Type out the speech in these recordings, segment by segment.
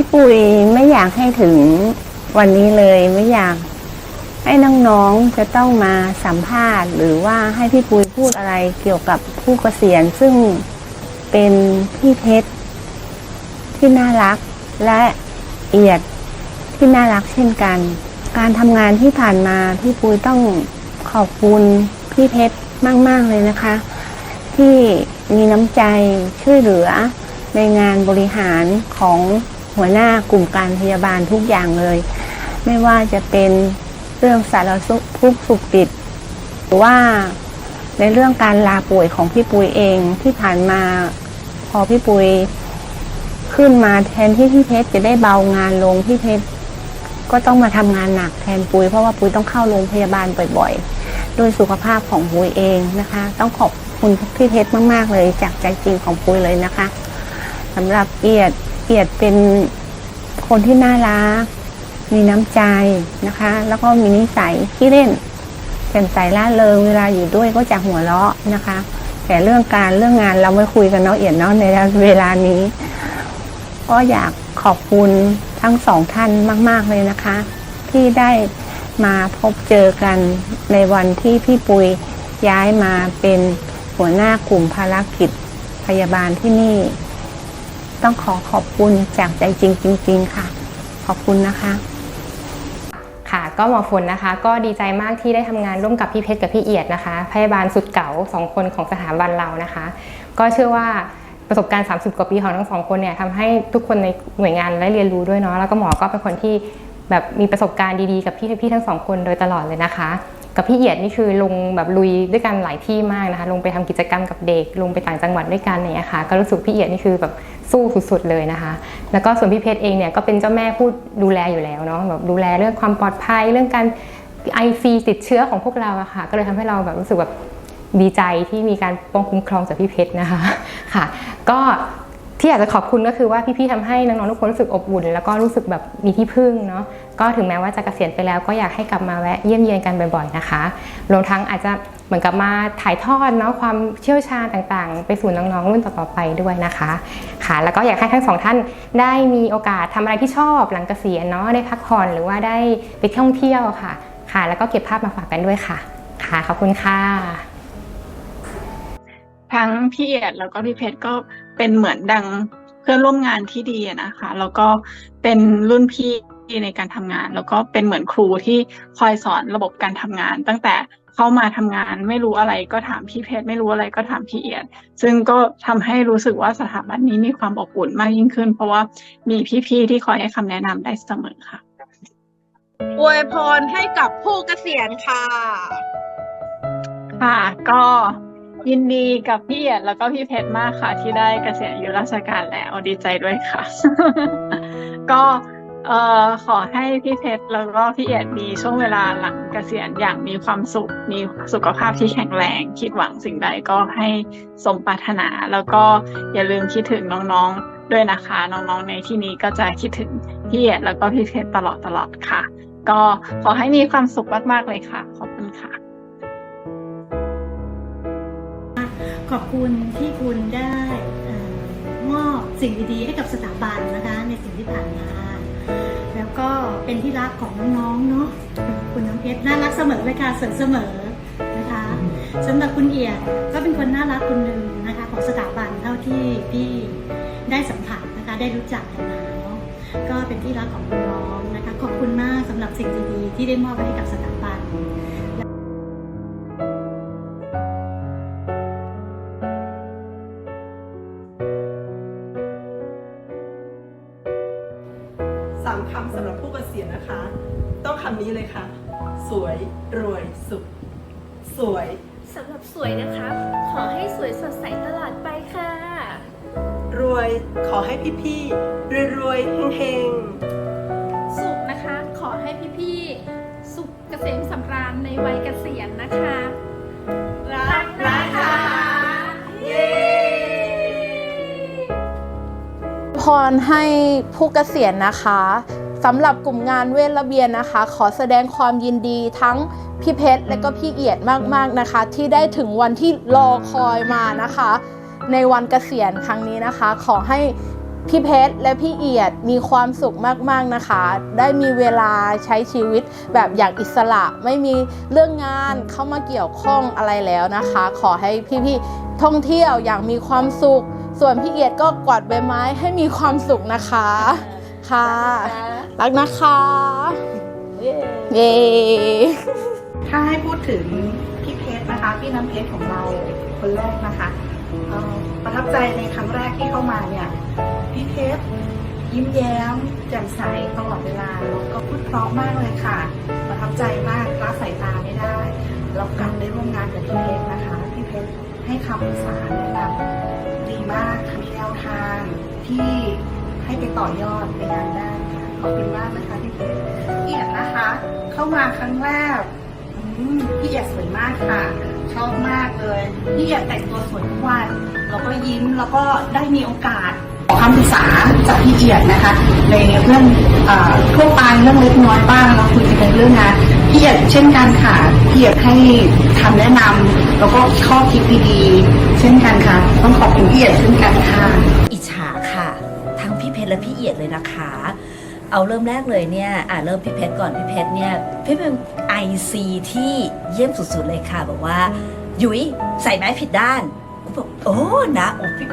พี่ปุยไม่อยากให้ถึงวันนี้เลยไม่อยาก ให้น้องๆจะต้องมาสัมภาษณ์ หรือว่าให้พี่ปุยพูดอะไรเกี่ยวกับผู้เกษียณซึ่งเป็นพี่เพชรที่น่ารักและเอียดที่น่ารักเช่นกัน การทำงานที่ผ่านมาพี่ปุยต้องขอบคุณพี่เพชรมาก ๆ เลยนะคะ ที่มีน้ำใจช่วยเหลือในงานบริหารของ หัวหน้ากลุ่มการพยาบาลทุกอย่างเลย ไม่ว่าจะเป็นเรื่องสารสุขทุกสุขติดหรือว่าในเรื่องการลาป่วยของพี่ปุยเองที่ผ่านมาพอพี่ปุยขึ้นมาแทนที่พี่เพชรจะได้เบางานลงพี่เพชรก็ต้องมาทำงานหนักแทนปุยเพราะว่าปุยต้องเข้าโรงพยาบาลบ่อยๆโดยสุขภาพของปุยเองนะคะ ต้องขอบคุณพี่เพชรมากๆเลยจากใจจริงของปุยเลยนะคะสำหรับเอียด เอียดเป็นคนที่น่ารัก มีน้ำใจนะคะ แล้วก็มีนิสัยที่เล่นแจ่มใสล่าเริงเวลาอยู่ด้วยก็จะหัวเราะนะคะ แต่เรื่องการเรื่องงานเราไม่คุยกันเนาะเอียดเนาะในเวลานี้ ก็อยากขอบคุณทั้งสองท่านมาก ๆเลยนะคะ ที่ได้มาพบเจอกันในวันที่พี่ปุยย้ายมาเป็นหัวหน้ากลุ่มภารกิจพยาบาลที่นี่ ต้องขอขอบคุณจากใจจริงจริง ๆ ค่ะ ขอบคุณนะคะ ค่ะก็หมอฝนนะคะ ก็ดีใจมากที่ได้ทำงานร่วมกับพี่เพชรกับพี่เอียดนะคะ พยาบาลสุดเก่าสองคนของสถาบันเรานะคะ ก็เชื่อว่าประสบการณ์ 30 กว่าปีของทั้งสองคนเนี่ยทำให้ทุกคนในหน่วยงานได้เรียนรู้ด้วยเนาะแล้วก็หมอก็เป็นคนที่แบบมีประสบการณ์ดีๆกับพี่พี่ทั้งสองคนโดยตลอดเลยนะคะ กับพี่เอียดนี่คือลงแบบลุยด้วยกันหลายที่มากนะคะ ลงไปทำกิจกรรมกับเด็ก ลงไปต่างจังหวัดด้วยกันเนี่ยค่ะ ก็รู้สึกพี่เอียดนี่คือแบบสู้สุดๆเลยนะคะ แล้วก็ส่วนพี่เพชรเองเนี่ยก็เป็นเจ้าแม่ผู้ดูแลอยู่แล้วเนาะแบบดูแลเรื่องความปลอดภัยเรื่องการไอซีติดเชื้อของพวกเราอะค่ะ ก็เลยทำให้เราแบบรู้สึกแบบดีใจที่มีการป้องคุ้มครองจากพี่เพชรนะคะค่ะ ก็ ที่อยากจะขอบคุณก็คือว่าพี่ๆทำให้น้องๆทุกคนรู้สึกอบอุ่น แล้วก็รู้สึกแบบมีที่พึ่งเนาะก็ถึงแม้ว่าจะเกษียณไปแล้วก็อยากให้กลับมาแวะเยี่ยมเยียนกันบ่อยๆนะคะรวมทั้งอาจจะเหมือนกับมาถ่ายทอดเนาะความเชี่ยวชาญต่างๆ ไปสู่น้องๆรุ่นต่อๆไปด้วยนะคะค่ะ แล้วก็อยากให้ทั้งสองท่านได้มีโอกาสทำอะไรที่ชอบหลังเกษียณเนาะได้พักผ่อนหรือว่าได้ไปท่องเที่ยวค่ะ ค่ะ แล้วก็เก็บภาพมาฝากกันด้วยค่ะ ค่ะขอบคุณค่ะทั้งพี่เอียดแล้วก็พี่เพชรก็ เป็นเหมือนดังเพื่อนร่วมงานที่ดีอะนะคะ แล้วก็เป็นรุ่นพี่ในการทำงาน แล้วก็เป็นเหมือนครูที่คอยสอนระบบการทำงาน ตั้งแต่เข้ามาทำงานไม่รู้อะไรก็ถามพี่เพชรไม่รู้อะไรก็ถามพี่เอียด ซึ่งก็ทำให้รู้สึกว่าสถาบันนี้มีความอบอุ่นมากยิ่งขึ้น เพราะว่ามีพี่ๆที่คอยให้คำแนะนำได้เสมอค่ะอวยพรให้กับผู้เกษียณค่ะ ค่ะก็ ยินดีกับพี่เอียดแล้วก็พี่เพชรมากค่ะ ที่ได้เกษียณอายุราชการแล้วดีใจด้วยค่ะ ก็เอ่อขอให้พี่เพชรแล้วก็พี่เอียดมีช่วงเวลาหลังเกษียณอย่างมีความสุข มีสุขภาพที่แข็งแรง คิดหวังสิ่งใดก็ให้สมปรารถนา แล้วก็อย่าลืมคิดถึงน้องๆด้วยนะคะ น้องๆในที่นี้ก็จะคิดถึงพี่เอียดแล้วก็พี่เพชรตลอดตลอดค่ะ ก็ขอให้มีความสุขมากๆเลยค่ะ ขอบคุณค่ะ ขอบคุณที่คุณได้มอบสิ่งดีๆให้กับสถาบันนะคะ ในสิ่งที่ผ่านมา แล้วก็เป็นที่รักของน้องๆเนาะคุณน้ำเพชรน่ารักเสมอเลยค่ะเสริมเสมอนะคะสำหรับคุณเอียดก็เป็นคนน่ารักคนหนึ่งนะคะ ของสถาบันเท่าที่พี่ได้สัมผัสนะคะได้รู้จักกันมาเนาะก็เป็นที่รักของน้องๆนะคะ ขอบคุณมากสำหรับสิ่งดีๆที่ได้มอบไว้ให้กับสถาบันามคำสำหรับผู้เกษียณนะคะ ต้องคำนี้เลยค่ะ สวยรวยสุข สวย สำหรับสวยนะคะ ขอให้สวยสดใสตลอดไปค่ะ รวยขอให้พี่ๆรวยรวยๆเฮงสุขนะคะ ขอให้พี่ๆ สุขเกษมสำราญในวัยเกษียณนะคะ รให้ผู้เกษียณนะคะสำหรับกลุ่มงานเวทระเบียนนะคะ ขอแสดงความยินดีทั้งพี่เพชรและก็พี่เอียดมากๆนะคะ ที่ได้ถึงวันที่รอคอยมานะคะ ในวันเกษียณครั้งนี้นะคะ ขอให้พี่เพชรและพี่เอียดมีความสุขมากๆนะคะ ได้มีเวลาใช้ชีวิตแบบอย่างอิสระ ไม่มีเรื่องงานเข้ามาเกี่ยวข้องอะไรแล้วนะคะ ขอให้พี่ๆท่องเที่ยวอย่างมีความสุข ส่วนพี่เอียดก็กวาดใบไม้ให้มีความสุขนะคะ ค่ะ รักนะคะ เย้ ถ้าให้พูดถึงพี่เพชรนะคะ พี่น้ำเพชรของเราคนแรกนะคะเอ่อประทับใจในครั้งแรกที่เข้ามาเนี่ย พี่เพชรยิ้มแย้มแจ่มใสตลอดเวลาแล้วก็พูดเพราะมากเลยค่ะ ประทับใจมากละสายตาไม่ได้ เรากลับได้ร่วมงานกับพี่เพชรนะคะ พี่เพชร ให้คำปรึกษาแนะนำดีมากมีแนวทางที่ให้ไปต่อยอดในงานได้ค่ะขอบคุณมากนะคะพี่เพชรเอียดนะคะ เข้ามาครั้งแรกพี่เอียดสวยมากค่ะ ชอบมากเลยพี่เอียดแต่งตัวสวยทุกวันแล้วก็ยิ้มแล้วก็ได้มีโอกาสขอคำปรึกษาจากพี่เอียดนะคะ ในเรื่องอทั่วไปเรื่องเล็กน้อยบ้างเราคุยกันในเรื่องงาน เอียดเช่นกันค่ะพี่เอียดให้คำแนะนำแล้วก็ข้อคิดดีๆเช่นกันค่ะ ต้องขอบคุณพี่เอียดเช่นกันค่ะ อิจฉาค่ะ ทั้งพี่เพชรและพี่เอียดเลยนะคะ เอาเริ่มแรกเลยเนี่ยอ่าเริ่มพี่เพชรก่อนพี่เพชรเนี่ยพี่เป็นไอซีที่เยี่ยมสุดๆเลยค่ะบอกว่ายุ้ยใส่ไม้ผิดด้านกูบอกโอ้นะโอ้พี่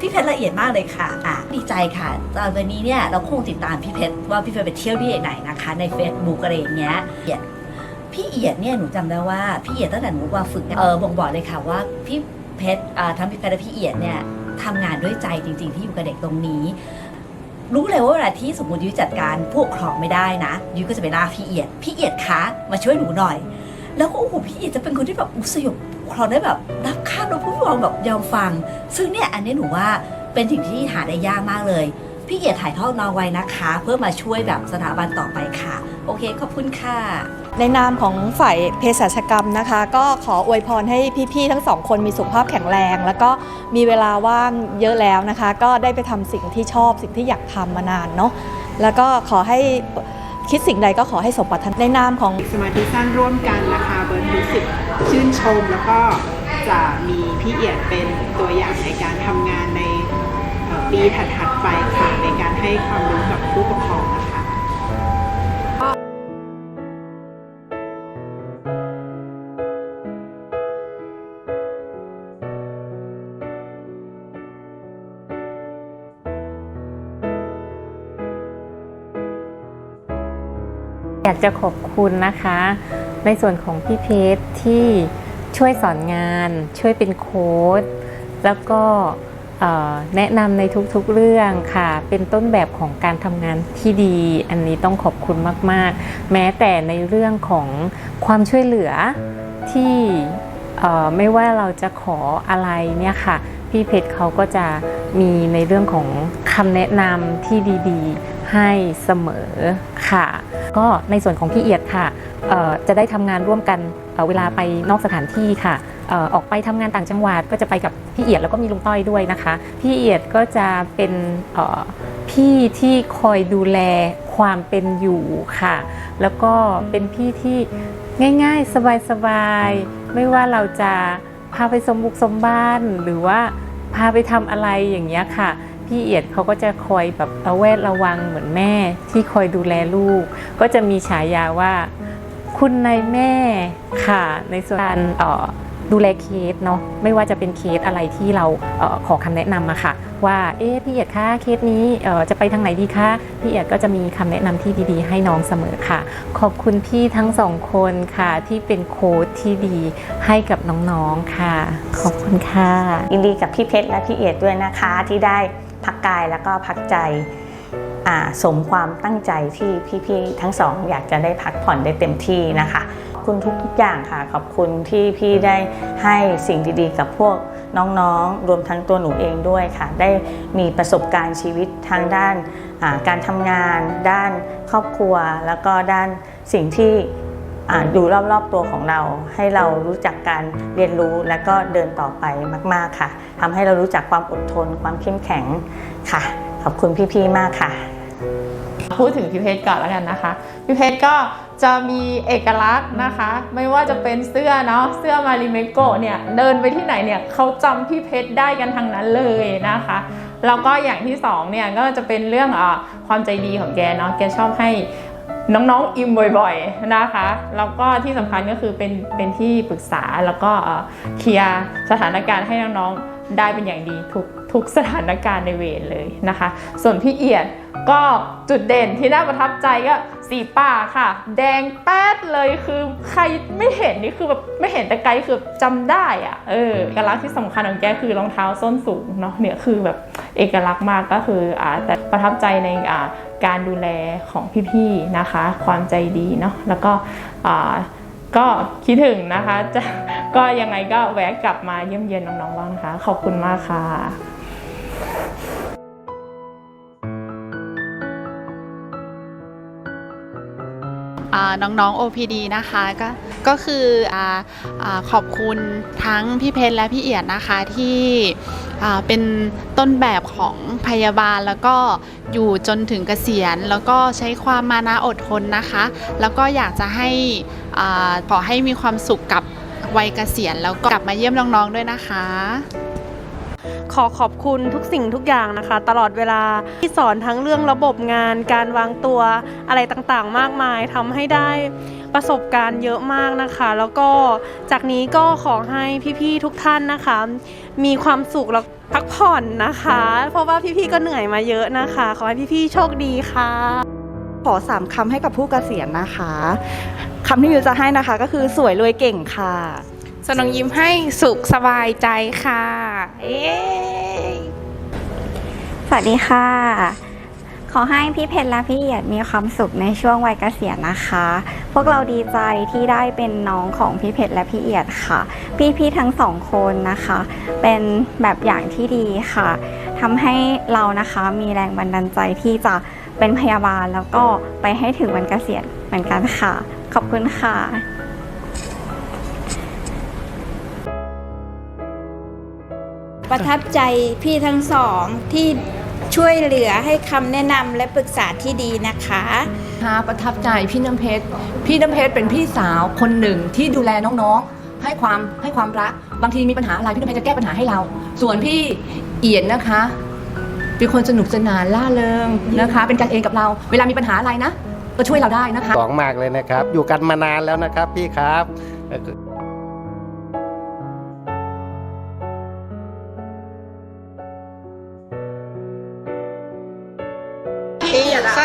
พี่เพชรละเอียดมากเลยค่ะอะ ดีใจค่ะตอนวันนี้เนี่ยเราคงติดตามพี่เพชรว่าพี่เพชรไปเที่ยวที่ไหนนะคะ ใน Facebook อะไรอย่างเงี้ยเอียดพี่เอียดเนี่ยหนูจำได้ว่าพี่เอียดตั้งแต่หนูว่าฝึกเนี่ยเออบ่งบอกเลยค่ะว่าพี่เพชรอ่าทั้งพี่เพชรและพี่เอียดเนี่ยทำงานด้วยใจจริง ๆ ที่อยู่กับเด็กตรงนี้ รู้เลยว่าเวลาที่สมมติยุ้ยจัดการผู้ปกครองไม่ได้นะยุ้ยก็จะไปลาพี่เอียดพี่เอียดคะมาช่วยหนูหน่อย แล้วก็โอ้โหพี่เอียดจะเป็นคนที่แบบอุยสยบครองได้แบบรับข้ามแล้วผู้ปกครองแบบยอมฟัง ซึ่งเนี่ยอันนี้หนูว่าเป็นสิ่งที่หาได้ยากมากเลย พี่เอียดถ่ายทอดนอไว้นะคะ เพื่อมาช่วยแบบสถาบันต่อไปค่ะ โอเคขอบคุณค่ะ ในนามของฝ่ายเภสัชกรรมนะคะ ก็ขออวยพรให้พี่ๆทั้งสองคนมีสุขภาพแข็งแรง แล้วก็มีเวลาว่างเยอะแล้วนะคะ ก็ได้ไปทำสิ่งที่ชอบสิ่งที่อยากทำมานานเนาะแล้วก็ขอให้คิดสิ่งใดก็ขอให้สมปรารถนาในนามของ สมาธิสั้นร่วมกันนะคะ เบิร์นรู้สึกชื่นชมแล้วก็ จะมีพี่เอียดเป็นตัวอย่างในการทำงานในปีถัดๆไปค่ะในการให้ความรู้กับผู้ปกครองนะคะอยากจะขอบคุณนะคะ ในส่วนของพี่เพชรที่ ช่วยสอนงาน ช่วยเป็นโค้ดแล้วก็แนะนำในทุกๆเรื่องค่ะ เป็นต้นแบบของการทำงานที่ดี อันนี้ต้องขอบคุณมากๆ แม้แต่ในเรื่องของความช่วยเหลือที่ไม่ว่าเราจะขออะไรเนี่ยค่ะ พี่เพชรเขาก็จะมีในเรื่องของคำแนะนำที่ดีๆ ให้เสมอค่ะ ก็ในส่วนของพี่เอียดค่ะจะได้ทำงานร่วมกันเวลาไปนอกสถานที่ค่ะออกไปทำงานต่างจังหวัดก็จะไปกับพี่เอียดแล้วก็มีลุงต้อยด้วยนะคะ พี่เอียดก็จะเป็นพี่ที่คอยดูแลความเป็นอยู่ค่ะ แล้วก็เป็นพี่ที่ง่ายๆ สบายๆ ไม่ว่าเราจะพาไปสมบุกสมบ้านหรือว่าพาไปทำอะไรอย่างเงี้ยค่ะ พี่เอียดเขาก็จะคอยแบบระแวดระวังเหมือนแม่ ที่คอยดูแลลูก ก็จะมีฉายาว่าคุณนายแม่ค่ะในส่วนการดูแลเคสเนาะไม่ว่าจะเป็นเคสอะไรที่เราเออขอคำแนะนำมาค่ะ ว่าเอ๊ะพี่เอียดคะเคสนี้จะไปทางไหนดีคะพี่เอียดก็จะมีคำแนะนำที่ดีๆ ให้น้องเสมอค่ะ ขอบคุณพี่ทั้งสองคนค่ะที่เป็นโค้ชที่ดีให้กับน้องๆค่ะ ขอบคุณค่ะยินดีกับพี่เพชรและพี่เอียดด้วยนะคะที่ได้ พักกายแล้วก็พักใจสมความตั้งใจที่พี่ๆทั้งสองอยากจะได้พักผ่อนได้เต็มที่นะคะขอบคุณทุกๆอย่างค่ะ ขอบคุณที่พี่ได้ให้สิ่งดีๆ กับพวกน้องๆ รวมทั้งตัวหนูเองด้วยค่ะ ได้มีประสบการณ์ชีวิตทางด้านการทำงาน ด้านครอบครัว แล้วก็ด้านสิ่งที่ ดูรอบๆตัวของเรา ให้เรารู้จักการเรียนรู้และก็เดินต่อไปมาก ๆค่ะทำให้เรารู้จักความอดทน ความเข้มแข็งค่ะ ขอบคุณพี่ๆมากค่ะพูดถึงพี่เพชรก่อนแล้วกันนะคะพี่เพชรก็จะมีเอกลักษณ์นะคะ ไม่ว่าจะเป็นเสื้อเนาะเสื้อมาริเมโกะเนี่ยเดินไปที่ไหนเนี่ยเขาจำพี่เพชรได้กันทั้งนั้นเลยนะคะแล้วก็อย่างที่สองเนี่ยก็จะเป็นเรื่องอาความใจดีของแกเนาะแกชอบให้ น้องๆอิ่มบ่อยๆนะคะแล้วก็ที่สำคัญก็คือเป็นเป็นที่ปรึกษาแล้วก็เอ่อเคลียร์สถานการณ์ให้น้องๆได้เป็นอย่างดีทุก ทุกสถานการณ์ในเวรเลยนะคะ ส่วนพี่เอียดก็จุดเด่นที่น่าประทับใจก็สีป่าค่ะ แดงแป๊ดเลยคือใครไม่เห็นนี่คือแบบไม่เห็นแต่ไกลคือจำได้อะเออเอกลักษณ์ที่สำคัญของแกคือรองเท้าส้นสูงเนาะเนี่ยคือแบบเอกลักษณ์มากก็คืออ่าแต่ประทับใจในอ่าการดูแลของพี่ๆนะคะ ความใจดีเนาะแล้วก็อ่าก็คิดถึงนะคะจะก็ยังไงก็แวะกลับมาเยี่ยมเยียนน้องๆบ้างนะคะขอบคุณมากค่ะ น้องๆ OPD นะคะก็ก็คืออขอบคุณทั้งพี่เพชรและพี่เอียดนะคะที่เป็นต้นแบบของพยาบาลแล้วก็อยู่จนถึงเกษียณ แล้วก็ใช้ความมานะอดทนนะคะ แล้วก็อยากจะให้อขอให้มีความสุขกับวัยเกษียณแล้วก็กลับมาเยี่ยมน้องๆด้วยนะคะ ขอขอบคุณทุกสิ่งทุกอย่างนะคะ ตลอดเวลาที่สอนทั้งเรื่องระบบงาน การวางตัวอะไรต่างๆ มากมายทำให้ได้ประสบการณ์เยอะมากนะคะ แล้วก็จากนี้ก็ขอให้พี่ๆทุกท่านนะคะ มีความสุขแล้วพักผ่อนนะคะ เพราะว่าพี่ๆก็เหนื่อยมาเยอะนะคะ ขอให้พี่ๆโชคดีค่ะ ขอสามคำให้กับผู้เกษียณนะคะคำที่มิวจะให้นะคะก็คือสวยรวยเก่งค่ะ สนองยิ้มให้สุขสบายใจค่ะ เอสวัสดีค่ะ ขอให้พี่เพชรและพี่เอียดมีความสุขในช่วงวัยเกษียณนะคะ พวกเราดีใจที่ได้เป็นน้องของพี่เพชรและพี่เอียดค่ะ พี่ๆทั้งสองคนนะคะ เป็นแบบอย่างที่ดีค่ะทำให้เรานะคะมีแรงบันดาลใจที่จะเป็นพยาบาลแล้วก็ไปให้ถึงวันเกษียณเหมือนกันค่ะ ขอบคุณค่ะ ประทับใจพี่ทั้งสองที่ช่วยเหลือให้คำแนะนำและปรึกษาที่ดีนะคะค่ะประทับใจพี่น้ำเพชร พี่น้ำเพชรเป็นพี่สาวคนหนึ่งที่ดูแลน้องๆ ให้ความให้ความรัก บางทีมีปัญหาอะไรพี่น้ำเพชรจะแก้ปัญหาให้เรา ส่วนพี่เอียนนะคะ เป็นคนสนุกสนานล่าเริงนะคะ เป็นกันเองกับเรา เวลามีปัญหาอะไรนะ ก็ช่วยเราได้นะคะสองมากเลยนะครับ อยู่กันมานานแล้วนะครับพี่ครับ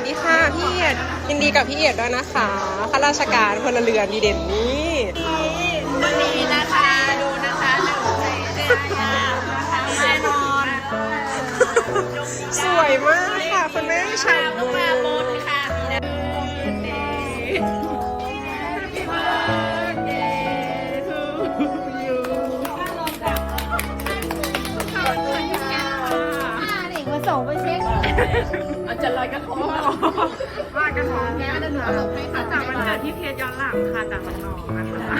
สวัสดีค่ะพี่เอียดยินดีกับพี่เอียดด้วยนะคะข้าราชการพลเรือนดีเด่นนี้วันนี้นะคะดูนะคะหนึ่งในแน่นอนสวยมากค่ะคุณแม่ชาลูกมาบนค่ะมีนะเด็กมาส่งไปเช็ค อาจจะลอยกระทงลอยกระทงแม่หนูให้ค่ะจากวันเกิดที่เพจย้อนหลังค่ะจากน้องๆนะคะ